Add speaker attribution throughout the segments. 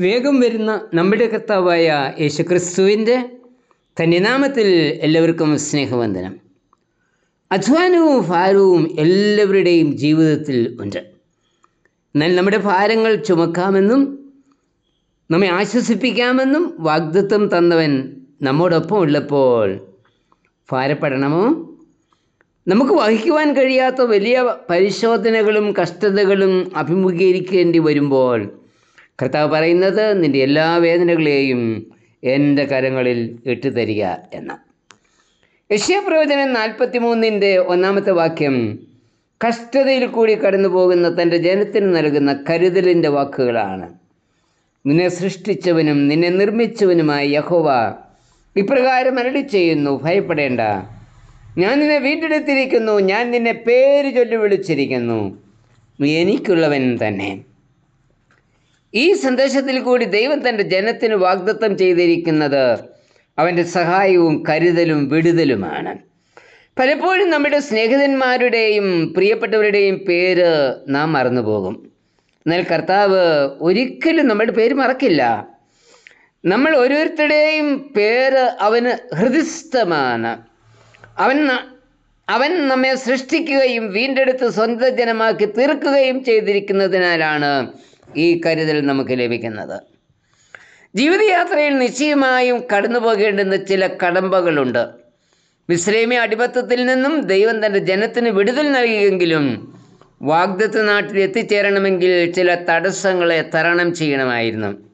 Speaker 1: വേഗം വരുന്ന നമ്മുടെ കർത്താവായ യേശുക്രിസ്തുവിന്റെ തന്നിനാമത്തിൽ എല്ലാവർക്കും സ്നേഹവന്ദനം. അധ്വാനവും ഭാരവും എല്ലാവരുടെയും ജീവിതത്തിൽ ഉണ്ട്. എന്നാൽ നമ്മുടെ ഭാരങ്ങൾ ചുമക്കാമെന്നും നമ്മെ ആശ്വസിപ്പിക്കാമെന്നും വാഗ്ദത്വം തന്നവൻ നമ്മോടൊപ്പം ഉള്ളപ്പോൾ ഭാരപ്പെടണമോ? നമുക്ക് വഹിക്കുവാൻ കഴിയാത്ത വലിയ പരിശോധനകളും കഷ്ടതകളും അഭിമുഖീകരിക്കേണ്ടി വരുമ്പോൾ കർത്താവ് പറയുന്നത് നിന്റെ എല്ലാ വേദനകളെയും എന്റെ കരങ്ങളിൽ ഇട്ടുതരിക എന്ന. യശ്യപ്രവചനം നാൽപ്പത്തി മൂന്നിന്റെ ഒന്നാമത്തെ വാക്യം കഷ്ടതയിൽ കൂടി കടന്നു പോകുന്ന തന്റെ ജനത്തിന് നൽകുന്ന കരുതലിന്റെ വാക്കുകളാണ്. നിന്നെ സൃഷ്ടിച്ചവനും നിന്നെ നിർമ്മിച്ചവനുമായ യഹോവ ഇപ്രകാരം അരളി ചെയ്യുന്നു ഭയപ്പെടേണ്ട. ഞാൻ നിന്നെ വീണ്ടെടുത്തിരിക്കുന്നു ഞാൻ നിന്നെ പേര് ചൊല്ലി വിളിച്ചിരിക്കുന്നു. എനിക്കുള്ളവൻ തന്നെ. ഈ സന്ദേശത്തിൽ കൂടി ദൈവം തന്റെ ജനത്തിന് വാഗ്ദത്തം ചെയ്തിരിക്കുന്നത് അവന്റെ സഹായവും കരുതലും വിടുതലുമാണ്. പലപ്പോഴും നമ്മുടെ സ്നേഹിതന്മാരുടെയും പ്രിയപ്പെട്ടവരുടെയും പേര് നാം മറന്നുപോകും. എന്നാൽ കർത്താവ് ഒരിക്കലും നമ്മുടെ പേര് മറക്കില്ല. നമ്മൾ ഓരോരുത്തരുടെയും പേര് അവന് ഹൃദിസ്ഥമാണ്. അവൻ അവൻ നമ്മെ സൃഷ്ടിക്കുകയും വീണ്ടെടുത്ത് സ്വന്തം ജനമാക്കി തീർക്കുകയും ചെയ്തിരിക്കുന്നതിനാലാണ് ഈ കരുതൽ നമുക്ക് ലഭിക്കുന്നത്. ജീവിതയാത്രയിൽ നിശ്ചയമായും കടന്നു പോകേണ്ടുന്ന ചില കടമ്പകളുണ്ട്. മിശ്രൈമി അടിമത്തത്തിൽ നിന്നും ദൈവം തന്റെ ജനത്തിന് വിടുതൽ നൽകിയെങ്കിലും വാഗ്ദത്ത് നാട്ടിൽ എത്തിച്ചേരണമെങ്കിൽ ചില തടസ്സങ്ങളെ തരണം ചെയ്യണമായിരുന്നു.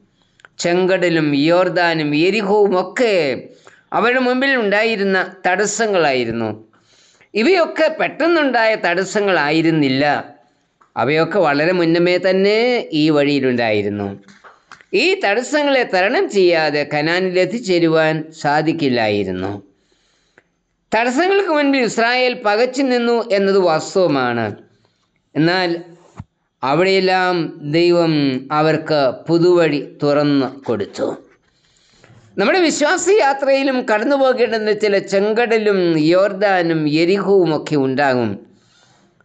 Speaker 1: ചെങ്കടലും യോർദാനും എരിഹവും ഒക്കെ അവരുടെ മുമ്പിൽ ഉണ്ടായിരുന്ന തടസ്സങ്ങളായിരുന്നു. ഇവയൊക്കെ പെട്ടെന്നുണ്ടായ തടസ്സങ്ങളായിരുന്നില്ല. അവയൊക്കെ വളരെ മുന്നമേ തന്നെ ഈ വഴിയിലുണ്ടായിരുന്നു. ഈ തടസ്സങ്ങളെ തരണം ചെയ്യാതെ കനാനിൽ എത്തിച്ചേരുവാൻ സാധിക്കില്ലായിരുന്നു. തടസ്സങ്ങൾക്ക് മുൻപിൽ ഇസ്രായേൽ പകച്ചു നിന്നു എന്നത് വാസ്തവമാണ്. എന്നാൽ അവിടെയെല്ലാം ദൈവം അവർക്ക് പുതുവഴി തുറന്നു കൊടുത്തു. നമ്മുടെ വിശ്വാസ യാത്രയിലും കടന്നു പോകേണ്ടുന്ന ചില ചെങ്കടലും യോർദാനും എരിഹവും ഒക്കെ ഉണ്ടാകും.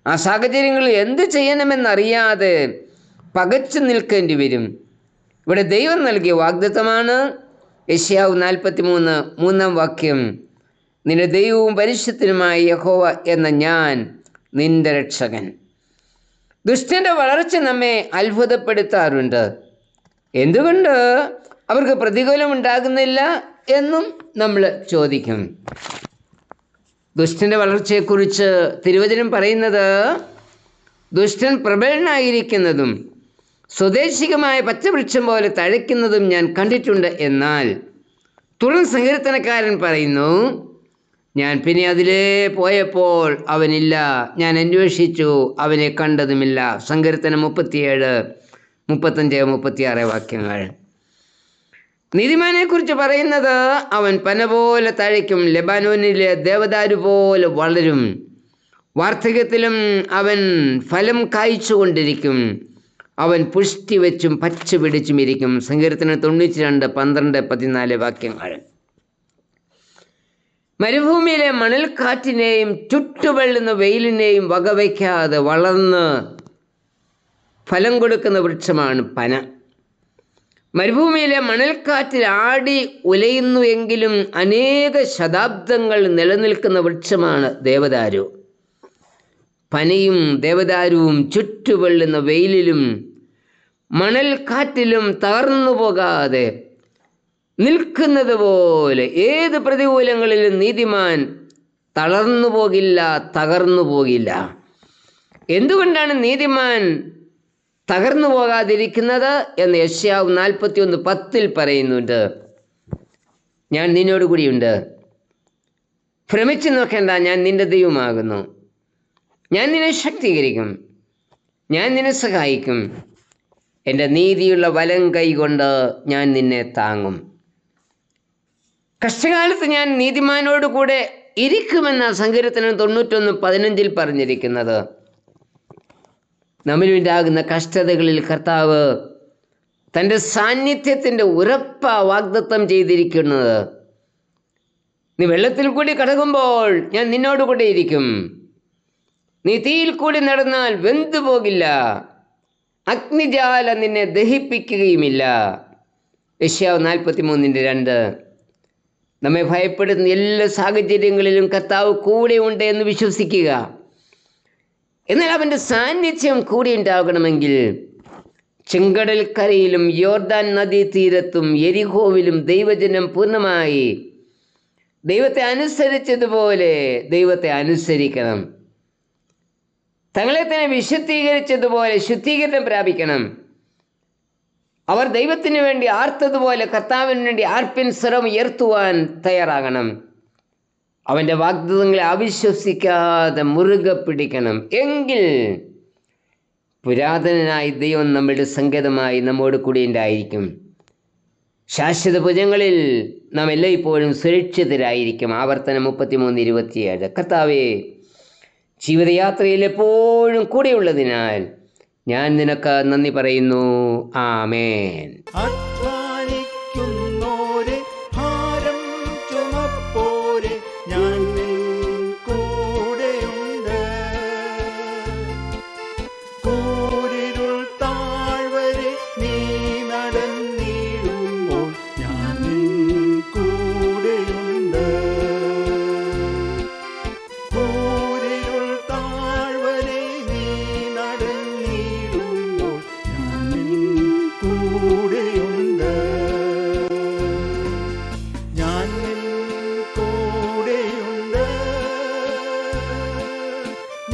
Speaker 1: ആ സാഹചര്യങ്ങളിൽ എന്ത് ചെയ്യണമെന്നറിയാതെ പകച്ചു നിൽക്കേണ്ടി വരും. ഇവിടെ ദൈവം നൽകിയ വാഗ്ദത്തമാണ്. യശ്യാവ് നാൽപ്പത്തി മൂന്ന് മൂന്നാം വാക്യം. നിന്റെ ദൈവവും പരിശുദ്ധനുമായ യഹോവ എന്ന ഞാൻ നിന്റെ രക്ഷകൻ. ദുഷ്ടന്റെ വളർച്ച നമ്മെ അത്ഭുതപ്പെടുത്താറുണ്ട്. എന്തുകൊണ്ട്? അവർക്ക് പ്രതികൂലം ഉണ്ടാകുന്നില്ല എന്നും നമ്മൾ ചോദിക്കും. ദുഷ്ടന്റെ വളർച്ചയെക്കുറിച്ച് തിരുവചനം പറയുന്നത് ദുഷ്ടൻ പ്രബലനായിരിക്കുന്നതും സ്വദേശികമായ പച്ചവൃക്ഷം പോലെ തഴയ്ക്കുന്നതും ഞാൻ കണ്ടിട്ടുണ്ട് എന്നാൽ തുടർ സങ്കീർത്തനക്കാരൻ പറയുന്നു ഞാൻ പിന്നെ അതിലേ പോയപ്പോൾ അവനില്ല. ഞാൻ അന്വേഷിച്ചു. അവനെ കണ്ടതുമില്ല. സങ്കീർത്തനം മുപ്പത്തിയേഴ് മുപ്പത്തഞ്ച് മുപ്പത്തിയാറ് വാക്യങ്ങൾ. നീതിമാനെക്കുറിച്ച് പറയുന്നത് അവൻ പന പോലെ തഴയ്ക്കും ലെബാനോനിലെ ദേവദാരു പോലെ വളരും. വാർദ്ധക്യത്തിലും അവൻ ഫലം കായ്ച്ചുകൊണ്ടിരിക്കും. അവൻ പുഷ്ടി വെച്ചും പച്ച പിടിച്ചും ഇരിക്കും. സങ്കീർത്തനം തൊണ്ണൂറ്റി രണ്ട് പന്ത്രണ്ട് പതിനാല് വാക്യങ്ങൾ. മരുഭൂമിയിലെ മണൽക്കാറ്റിനെയും ചുട്ടുവള്ളുന്ന വെയിലിനെയും വകവയ്ക്കാതെ വളർന്ന് ഫലം കൊടുക്കുന്ന വൃക്ഷമാണ് പന. മരുഭൂമിയിലെ മണൽക്കാറ്റിൽ ആടി ഉലയുന്നു എങ്കിലും അനേക ശതാബ്ദങ്ങൾ നിലനിൽക്കുന്ന വൃക്ഷമാണ് ദേവദാരു. പനയും ദേവദാരുവും ചുറ്റുവെള്ളുന്ന വെയിലിലും മണൽക്കാറ്റിലും തകർന്നു പോകാതെ നിൽക്കുന്നത് പോലെ ഏത് പ്രതികൂലങ്ങളിലും നീതിമാൻ തളർന്നു പോകില്ല തകർന്നു പോകില്ല. എന്തുകൊണ്ടാണ് നീതിമാൻ തകർന്നു പോകാതിരിക്കുന്നത് എന്ന് യശ്യാവ് നാൽപ്പത്തി ഒന്ന് പത്തിൽ പറയുന്നുണ്ട്. ഞാൻ നിന്നോട് കൂടിയുണ്ട്. ഭ്രമിച്ചു നോക്കേണ്ട ഞാൻ നിന്റെ ദൈവമാകുന്നു. ഞാൻ നിന്നെ ശക്തീകരിക്കും. ഞാൻ നിന്നെ സഹായിക്കും. എന്റെ നീതിയുള്ള വലം കൈകൊണ്ട് ഞാൻ നിന്നെ താങ്ങും. കഷ്ടകാലത്ത് ഞാൻ നീതിമാനോട് കൂടെ ഇരിക്കുമെന്ന സങ്കീർത്തനം തൊണ്ണൂറ്റൊന്ന് പതിനഞ്ചിൽ പറഞ്ഞിരിക്കുന്നത്. നമ്മിലുണ്ടാകുന്ന കഷ്ടതകളിൽ കർത്താവ് തന്റെ സാന്നിധ്യത്തിന്റെ ഉറപ്പ വാഗ്ദത്തം ചെയ്തിരിക്കുന്നത്. നീ വെള്ളത്തിൽ കൂടി കടകുമ്പോൾ ഞാൻ നിന്നോട് കൂടെ ഇരിക്കും. നീ തീയിൽ കൂടി നടന്നാൽ വെന്തു പോകില്ല. അഗ്നിജാല നിന്നെ ദഹിപ്പിക്കുകയുമില്ല. യശ്യാവ് നാൽപ്പത്തി മൂന്നിന്റെ രണ്ട്. നമ്മെ ഭയപ്പെടുന്ന എല്ലാ സാഹചര്യങ്ങളിലും കർത്താവ് കൂടെ ഉണ്ട് എന്ന് വിശ്വസിക്കുക. എന്നാൽ അവന്റെ സാന്നിധ്യം കൂടി ഉണ്ടാകണമെങ്കിൽ ചെങ്കടൽക്കരയിലും യോർദാൻ നദീതീരത്തും എരിഹോവിലും ദൈവജനം പൂർണമായി ദൈവത്തെ അനുസരിച്ചതുപോലെ ദൈവത്തെ അനുസരിക്കണം. തങ്ങളെ തന്നെ വിശുദ്ധീകരിച്ചതുപോലെ ശുദ്ധീകരണം പ്രാപിക്കണം. അവർ ദൈവത്തിന് വേണ്ടി ആർത്തതുപോലെ കർത്താവിന് വേണ്ടി ആർപ്പിൻ സ്വരം ഉയർത്തുവാൻ തയ്യാറാകണം. അവന്റെ വാഗ്ദത്തങ്ങളെ അവിശ്വസിക്കാതെ മുറുകെ പിടിക്കണം. എങ്കിൽ പുരാതനനായ ദൈവം നമ്മളുടെ സങ്കേതമായി നമ്മോട് കൂടി ഉണ്ടായിരിക്കും. ശാശ്വത ഭുജങ്ങളിൽ നാം എല്ലായ്പ്പോഴും സുരക്ഷിതരായിരിക്കും. ആവർത്തനം മുപ്പത്തിമൂന്ന് ഇരുപത്തിയേഴ്. കർത്താവേ ജീവിതയാത്രയിൽ എപ്പോഴും കൂടെയുള്ളതിനാൽ ഞാൻ നിനക്ക് നന്ദി പറയുന്നു. ആമേൻ.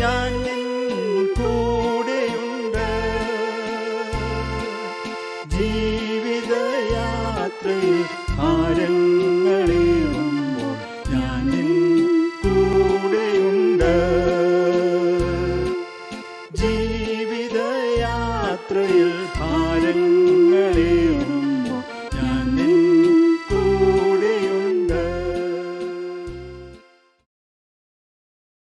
Speaker 2: ഞാൻ കൂടെ